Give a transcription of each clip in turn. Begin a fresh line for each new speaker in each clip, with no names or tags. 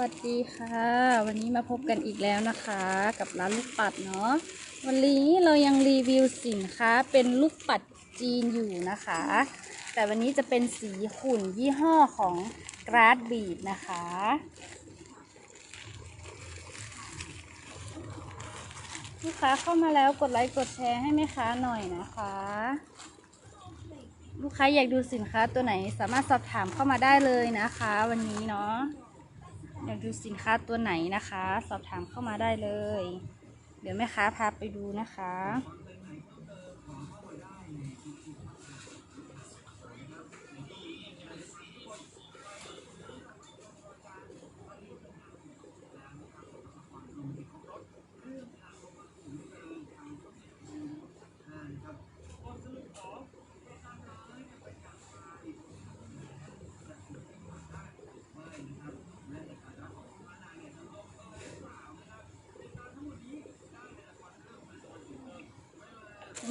วัสดีค่ะ วันนี้มาพบกันอีกแล้วนะคะ กับร้านลูกปัดเนาะวันนี้เรายังรีวิวสินค้าเป็นลูกปัดจีนอยู่นะคะ แต่วันนี้จะเป็นสีขุ่นยี่ห้อของ g r a s b e a d นะคะ ลูกค้าเข้ามาแล้วกดไลค์กดแชร์ให้แม่ค้าหน่อยนะคะ ลูกค้าอยากดูสินค้าตัวไหนสามารถสอบถามเข้ามาได้เลยนะคะ วันนี้เนาะ อยากดูสินค้าตัวไหนนะคะ สอบถามเข้ามาได้เลย เดี๋ยวแม่ค้าพาไปดูนะคะ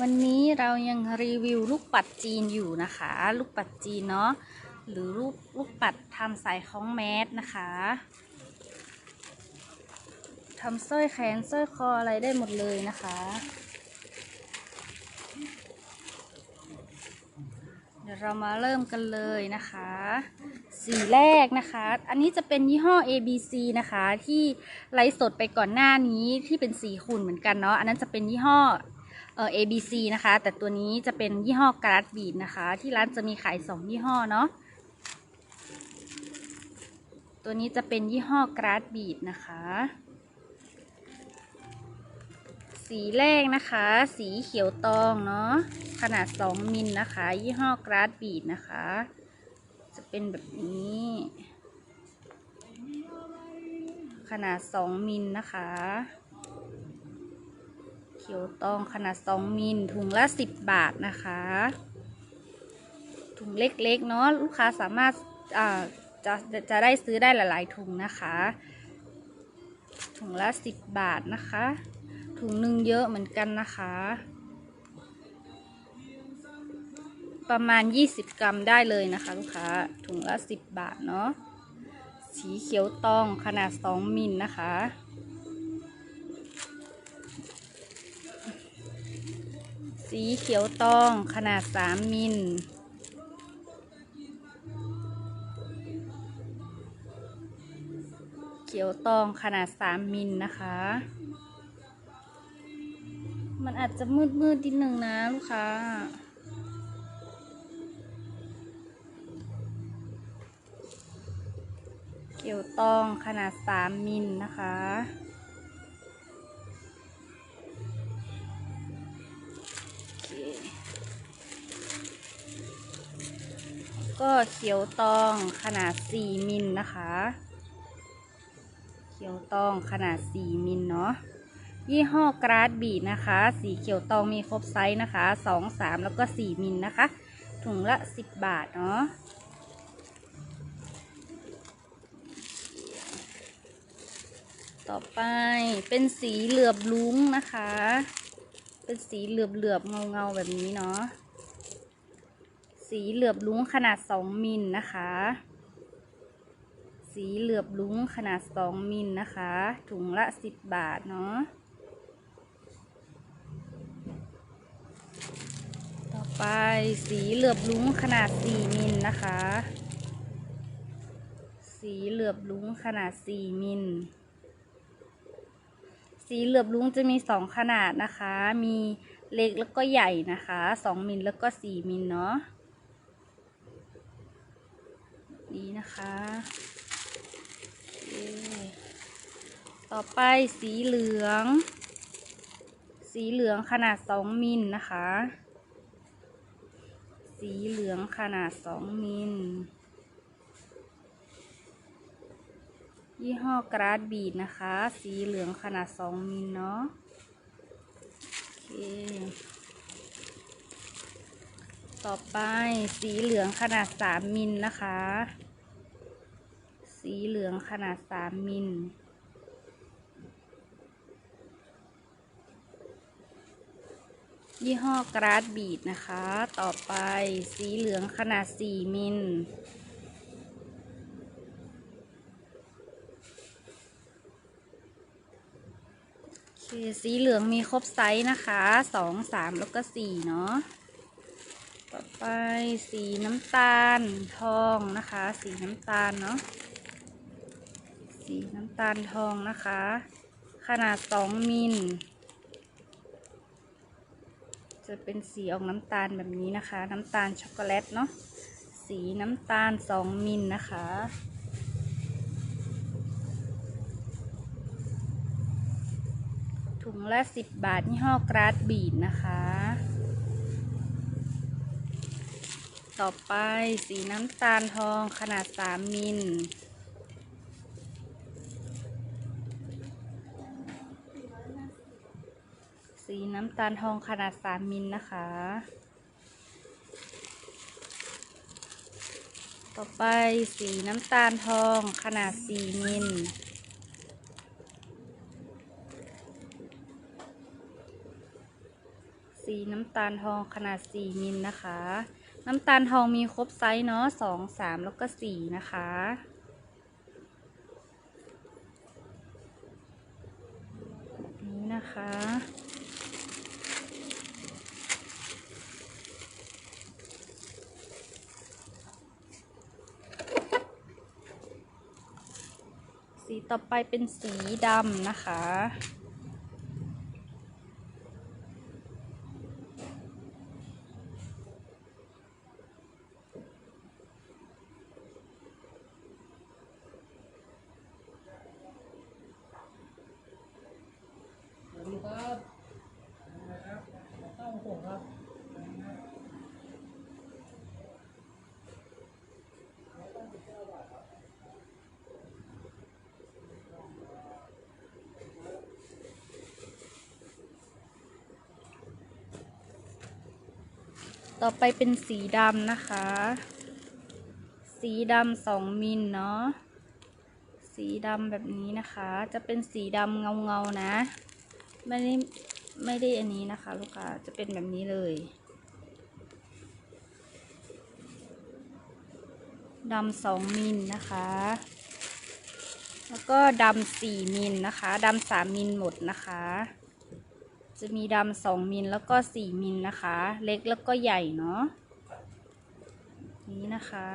วันนี้เรายังรีวิวลูกปัดจีนอยู่นะคะ ลูกปัดจีนเนาะหรือลูกลูกปัดทำสายคล้องแมสนะคะทำสร้อยแขนสร้อยคออะไรได้หมดเลยนะคะ เดี๋ยวเรามาเริ่มกันเลยนะคะ สีแรกนะคะ อันนี้จะเป็นยี่ห้อ ABC นะคะ ที่ไลฟ์สดไปก่อนหน้านี้ที่เป็นสีขุ่นเหมือนกันเนาะอันนั้นจะเป็นยี่ห้อ เอ่อ ABC นะคะ แต่ตัวนี้จะเป็นยี่ห้อกราดบีดนะคะ ที่ร้านจะมีขายสองยี่ห้อเนาะตัวนี้จะเป็นยี่ห้อกราดบีดนะคะ สีแรกนะคะ สีเขียวตองเนาะขนาด 2 มิลนะคะ ยี่ห้อกราดบีดนะคะ จะเป็นแบบนี้ ขนาด 2 มิลนะคะ ขียวตองขนาด 2 มิลถุงละ 10 บาทนะคะ ถุงเล็กๆเนาะลูกค้าสามารถอ่าจะจะได้ซื้อได้หลายๆถุงนะคะ ถุงละ 10 บาทนะคะ ถุงหนึ่งเยอะเหมือนกันนะคะ ประมาณ 20 กรัมได้เลยนะคะ ลูกค้าถุงละ 10 บาทเนาะสีเขียวตองขนาด 2 มิลนะคะ สีเขียวตองขนาด 3 มิล เขียวตองขนาด 3 มิลนะคะ มันอาจจะมืดมืดๆนิดนึงนะลูกค้า เขียวตองขนาด 3 มิลนะคะ ก็เขียวตองขนาด 4 มิลนะคะ เขียวตองขนาด 4 มิลเนาะยี่ห้อกราดบีนะคะ สีเขียวตองมีครบไซส์นะคะ 2 3 แล้วก็ 4 มิลนะคะ ถุงละ 10 บาทเนาะต่อไปเป็นสีเหลือบลุ้งนะคะ เป็นสีเหลือบเหลือบเงาเงาแบบนี้เนาะ สีเหลือบลุ้งขนาด 2 มิลนะคะ สีเหลือบลุ้งขนาด 2 มิลนะคะ ถุงละ 10 บาทเนาะ ต่อไปสีเหลือบลุ้งขนาด 4 มิลนะคะ สีเหลือบลุ้งขนาด 4 มิลสีเหลือบลุ้งจะมีสองขนาดนะคะ มีเล็กแล้วก็ใหญ่นะคะสองมิลแล้วก็สี่มิลเนาะ นี่นะคะต่อไปสีเหลือง สีเหลืองขนาดสองมิลนะคะ สีเหลืองขนาดสองมิลยี่ห้อกราดบีดนะคะ สีเหลืองขนาด2มิลเนาะโอเค ต่อไปสีเหลืองขนาด3มิลนะคะ สีเหลืองขนาด 3 มิล ยี่ห้อกราดบีดนะคะ ต่อไปสีเหลืองขนาด 4 มิลคสีเหลืองมีครบไซส์นะคะสองสามแล้วก็สี่เนาะ ต่อไปสีน้ำตาลทองนะคะ สีน้ำตาลเนาะ ตาลทองนะคะ ขนาดสองมิล จะเป็นสีออกน้ำตาลแบบนี้นะคะ น้ำตาลช็อกโกแลตเนาะ สีน้ำตาลสองมิลนะคะถุงละสิบบาทยี่ห้อกราดบีดนะคะ ต่อไปสีน้ำตาลทองขนาดสามมิล สีน้ำตาลทองขนาดสามมิลนะคะ ต่อไปสีน้ำตาลทองขนาดสี่มิล สีน้ำตาลทองขนาดสี่มิลนะคะ น้ำตาลทองมีครบไซส์เนาะสองสามแล้วก็สี่นะคะนี้นะคะ ต่อไปเป็นสีดำนะคะ
สวัสดีครับนะครับต้องส่งครับ
ต่อไปเป็นสีดำนะคะ สีดำสองมิลเนาะ สีดำแบบนี้นะคะ จะเป็นสีดำเงาเงาๆนะ ไม่ได้ไม่ได้อันนี้นะคะ ลูกค้า จะเป็นแบบนี้เลยดำสองมิลนะคะ แล้วก็ดำสี่มิลนะคะ ดำสามมิลหมดนะคะ จะมีดำสองมิลแล้วก็สี่มิลนะคะ เล็กแล้วก็ใหญ่เนาะนี้นะคะ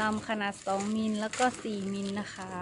ดำขนาดสองมิลแล้วก็สี่มิลนะคะ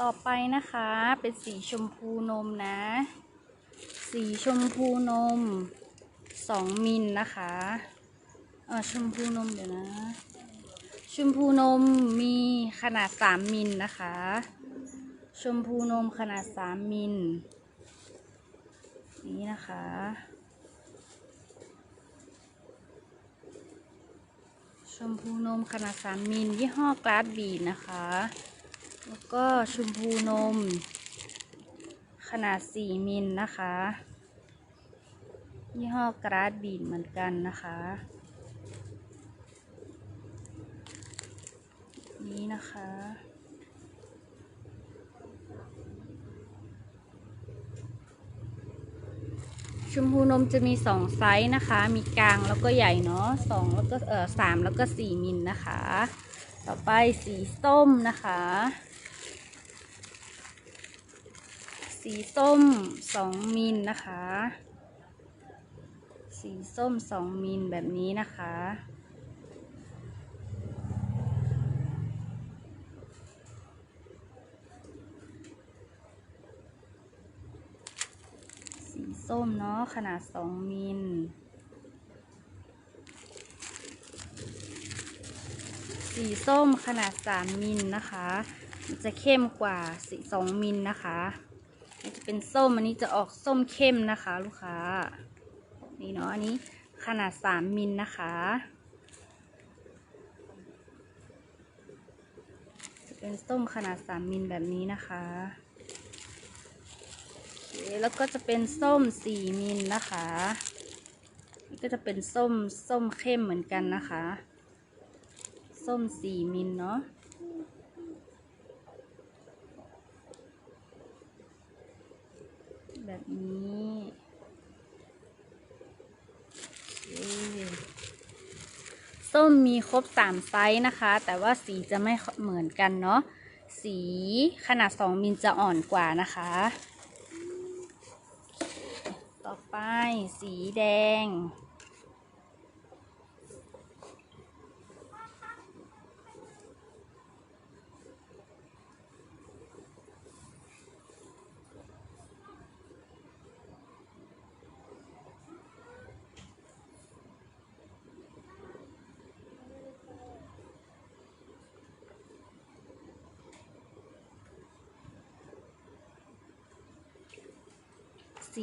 ต่อไปนะคะ เป็นสีชมพูนมนะ สีชมพูนมสองมิลนะคะเออชมพูนมเดี๋ยวนะ ชมพูนมมีขนาดสามมิลนะคะ ชมพูนมขนาดสามมิลนี่นะคะชมพูนมขนาดสามมิลยี่ห้อกราดบีนะคะ แล้วก็ชมพูนม ขนาดสี่มิลนะคะ ยี่ห้อกราดบีดเหมือนกันนะคะ นี้นะคะชมพูนมจะมีสองไซส์นะคะ มีกลางแล้วก็ใหญ่เนาะสองแล้วก็เออสามแล้วก็สี่มิลนะคะ ต่อไปสีส้มนะคะ สีส้มสองมิลนะคะ สีส้มสองมิลแบบนี้นะคะ สีส้มเนาะขนาดสองมิลสีส้มขนาดสามมิลนะคะ จะเข้มกว่าสีสองมิลนะคะ นนี้จะเป็นส้มอันนี้จะออกส้มเข้มนะคะ ลูกค้า นี่เนาะอันนี้ขนาดสามมิลนะคะ จะเป็นส้มขนาดสามมิลแบบนี้นะคะแล้วก็จะเป็นส้มสี่มิลนะคะ นี่ก็จะเป็นส้มส้มเข้มเหมือนกันนะคะ ส้มสี่มิลเนาะ แบบนี้ส้มมีครบสามไซส์นะคะ แต่ว่าสีจะไม่เหมือนกันเนาะสีขนาดสองมิลจะอ่อนกว่านะคะ ต่อไปสีแดง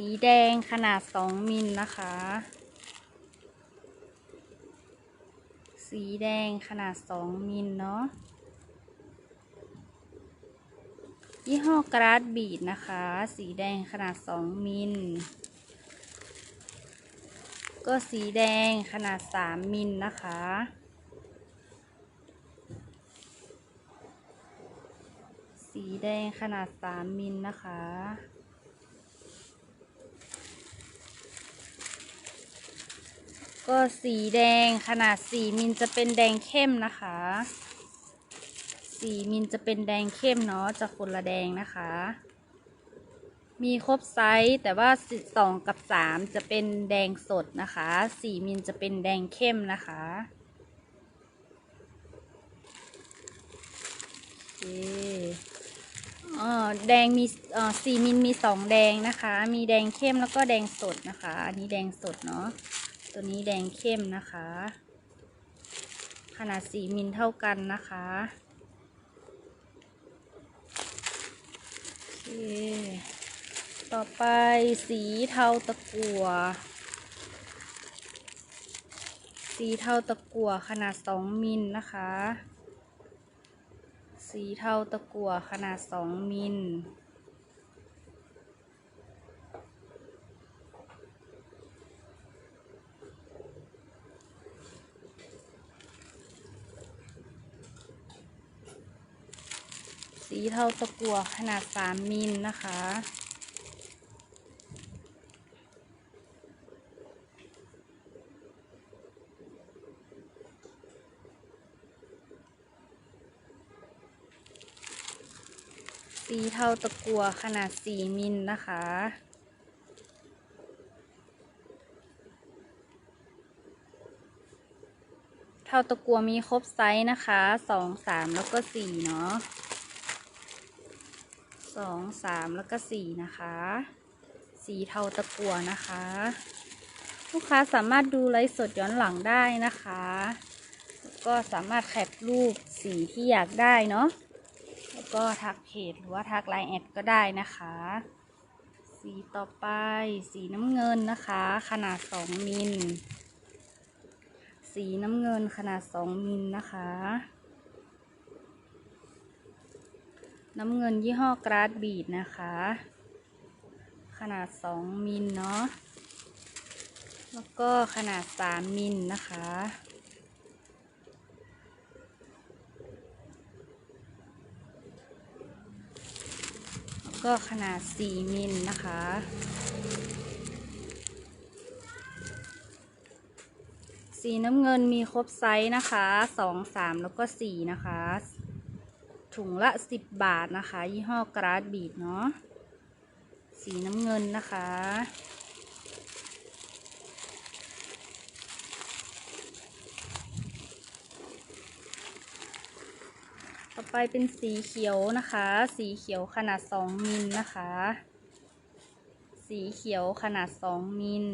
สีแดงขนาดสองมิลนะคะ สีแดงขนาดสองมิลเนาะ ยี่ห้อกราดบีดนะคะ สีแดงขนาดสองมิล ก็สีแดงขนาดสามมิลนะคะสีแดงขนาดสามมิลนะคะ ก็สีแดงขนาดสีมิลจะเป็นแดงเข้มนะคะ สีมิลจะเป็นแดงเข้มเนาะจะคนละแดงนะคะ มีครบไซส์แต่ว่าสองกับสามจะเป็นแดงสดนะคะสีมิลจะเป็นแดงเข้มนะคะโอเคเออแดงมีเออสี่มิลมีสองแดงนะคะ มีแดงเข้มแล้วก็แดงสดนะคะ อันนี้แดงสดเนาะ ตัวนี้แดงเข้มนะคะ ขนาดสีมิลเท่ากันนะคะโอเคต่อไปสีเทาตะกั่วสีเทาตะกั่วขนาดสองมิลนะคะ สีเทาตะกั่วขนาดสองมิล สีเทาตะกั่วขนาดสามมิลนะคะ สีเทาตะกั่วขนาดสี่มิลนะคะเทาตะกัวมีครบไซส์นะคะสองสามแล้วก็สี่เนาะ สองสามแล้วก็สี่นะคะ สีเทาตะกั่วนะคะ ลูกค้าสามารถดูไลฟ์สดย้อนหลังได้นะคะ ก็สามารถแคปรูปสีที่อยากได้เนาะแล้วก็ทักเพจหรือว่าทักไลน์แอดก็ได้นะคะ สีต่อไปสีน้ำเงินนะคะ ขนาด2มิล สีน้ำเงินขนาด2มิลนะคะ น้ำเงินยี่ห้อกราดบีดนะคะ ขนาด 2 มิลเนาะแล้วก็ขนาด 3 มิลนะคะ แล้วก็ขนาด 4 มิลนะคะสีน้ำเงินมีครบไซส์นะคะ 2 3 แล้วก็ 4 นะคะ ถุงละ 10 บาทนะคะ ยี่ห้อกราดบีดเนาะสีน้ำเงินนะคะ ต่อไปเป็นสีเขียวนะคะ สีเขียวขนาด 2 มิลนะคะ สีเขียวขนาด 2 มิล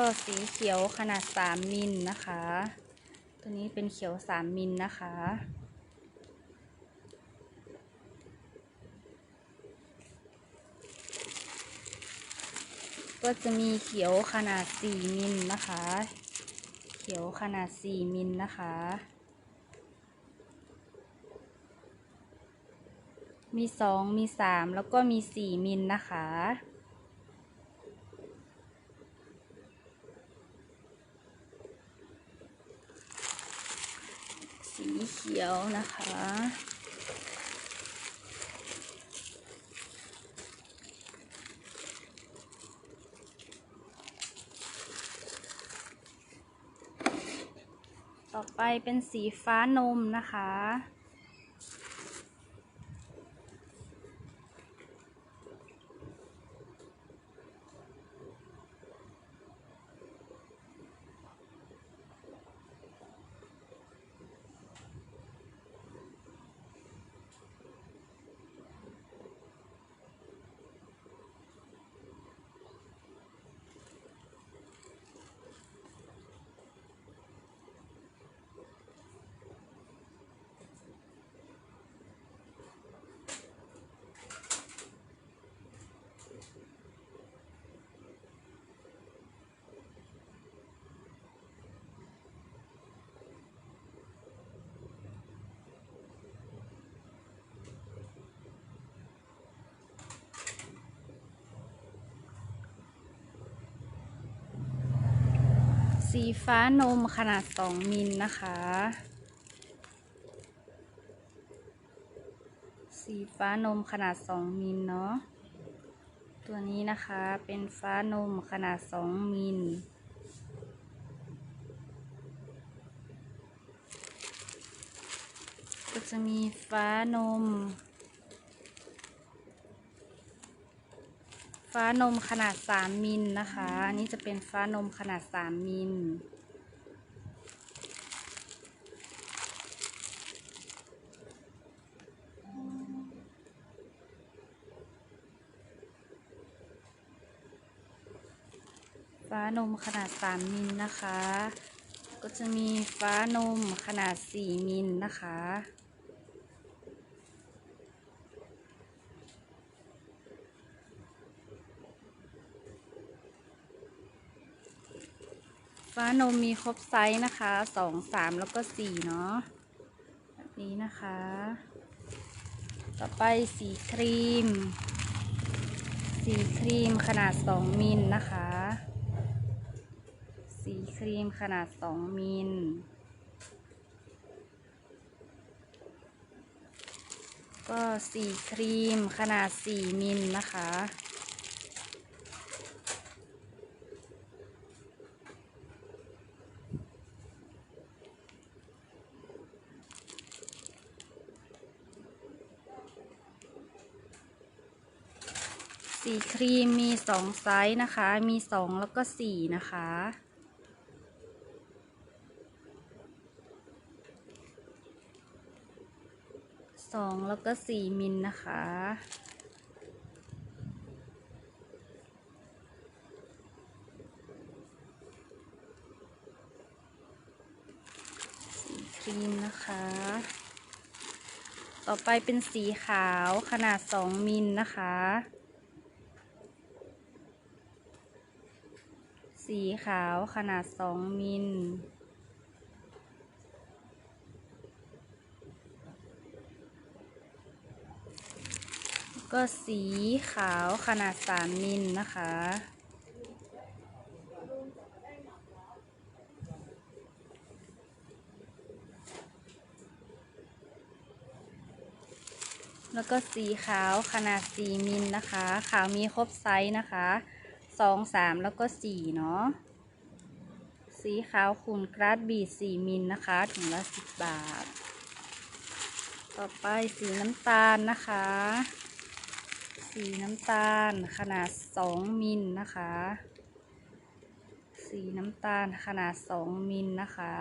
ก็สีเขียวขนาด 3 มิลนะคะ ตัวนี้เป็นเขียว 3 มิลนะคะ ก็จะมีเขียวขนาด 4 มิลนะคะ เขียวขนาด 4 มิลนะคะมี 2 มี 3 แล้วก็มี 4 มิลนะคะ สีเขียวนะคะ ต่อไปเป็นสีฟ้านมนะคะ สีฟ้านมขนาด 2 มิลนะคะ สีฟ้านมขนาด 2 มิลเนาะ ตัวนี้นะคะเป็นฟ้านมขนาด 2 มิลก็จะมีฟ้านม ฟ้านมขนาด 3 มิลนะคะ อันนี้จะเป็นฟ้านมขนาด 3 มิล ฟ้านมขนาด 3 มิลนะคะ ก็จะมีฟ้านมขนาด 4 มิลนะคะ ฟ้านมมีครบไซส์นะคะสองสามแล้วก็สี่เนาะแบบนี้นะคะ ต่อไปสีครีม สีครีมขนาดสองมิลนะคะ สีครีมขนาดสองมิลก็สีครีมขนาดสี่มิลนะคะ ครีมมีสองไซส์นะคะ มีสองแล้วก็สี่นะคะ สองแล้วก็สี่มิลนนะคะครีมนะคะต่อไปเป็นสีขาวขนาด 2 มิลนนะคะ สีขาวขนาด 2 มิล ก็สีขาวขนาด 3 มิลนะคะ แล้วก็สีขาวขนาด 4 มิลนะคะ ขาวมีครบไซส์นะคะ 2 3แล้วก็4เนาะ สีขาวขุ่นกราดบีด4มิลนะคะ ถุงละ10บบาท ต่อไปสีน้ำตาลนะคะ สีน้ำตาลขนาด2มิลนะคะ สีน้ำตาลขนาด2มิลนะคะ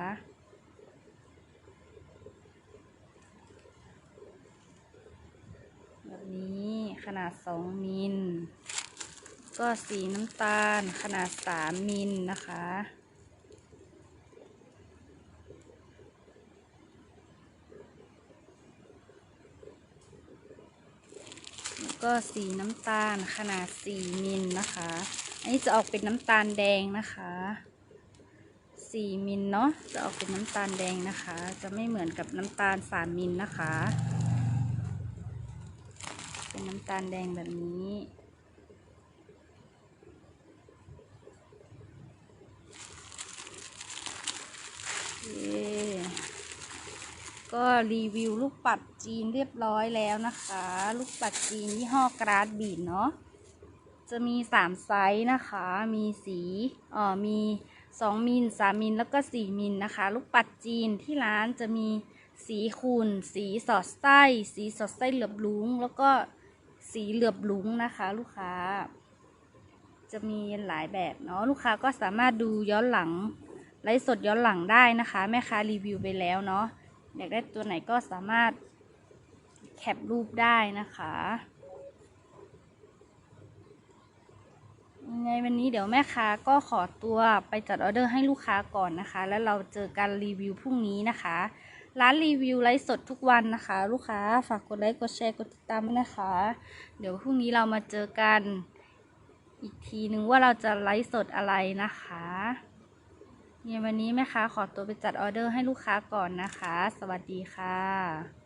แบบนี้ขนาด2มิล ก็สีน้ำตาลขนาด 3 มิลนะคะ แล้วก็สีน้ำตาลขนาด 4 มิลนะคะ อันนี้จะออกเป็นน้ำตาลแดงนะคะ 4 มิลเนาะ จะออกเป็นน้ำตาลแดงนะคะ จะไม่เหมือนกับน้ำตาล 3 มิลนะคะ เป็นน้ำตาลแดงแบบนี้ โอเค ก็รีวิวลูกปัดจีนเรียบร้อยแล้วนะคะ ลูกปัดจีนยี่ห้อกราดบีดเนาะจะมีสามไซส์นะคะ มีสีเอ่อมีสองมิลสามมิลแล้วก็สี่มิลนะคะ ลูกปัดจีนที่ร้านจะมีสีขุ่นสีสอดไส้ สีสอดไส้เหลือบลุง แล้วก็สีเหลือบลุงนะคะ ลูกค้า จะมีหลายแบบเนาะลูกค้าก็สามารถดูย้อนหลัง ไลฟ์สดย้อนหลังได้นะคะ แม่ค้ารีวิวไปแล้วเนาะอยากได้ตัวไหนก็สามารถแคปรูปได้นะคะยังไงวันนี้เดี๋ยวแม่ค้าก็ขอตัวไปจัดออเดอร์ให้ลูกค้าก่อนนะคะ แล้วเราเจอกันรีวิวพรุ่งนี้นะคะ ร้านรีวิวไลฟ์สดทุกวันนะคะ ลูกค้าฝากกดไลค์กดแชร์กดติดตามนะคะ เดี๋ยวพรุ่งนี้เรามาเจอกันอีกทีนึงว่าเราจะไลฟ์สดอะไรนะคะ เนี่ยวันนี้แม่ค้าขอตัวไปจัดออเดอร์ให้ลูกค้าก่อนนะคะ สวัสดีค่ะ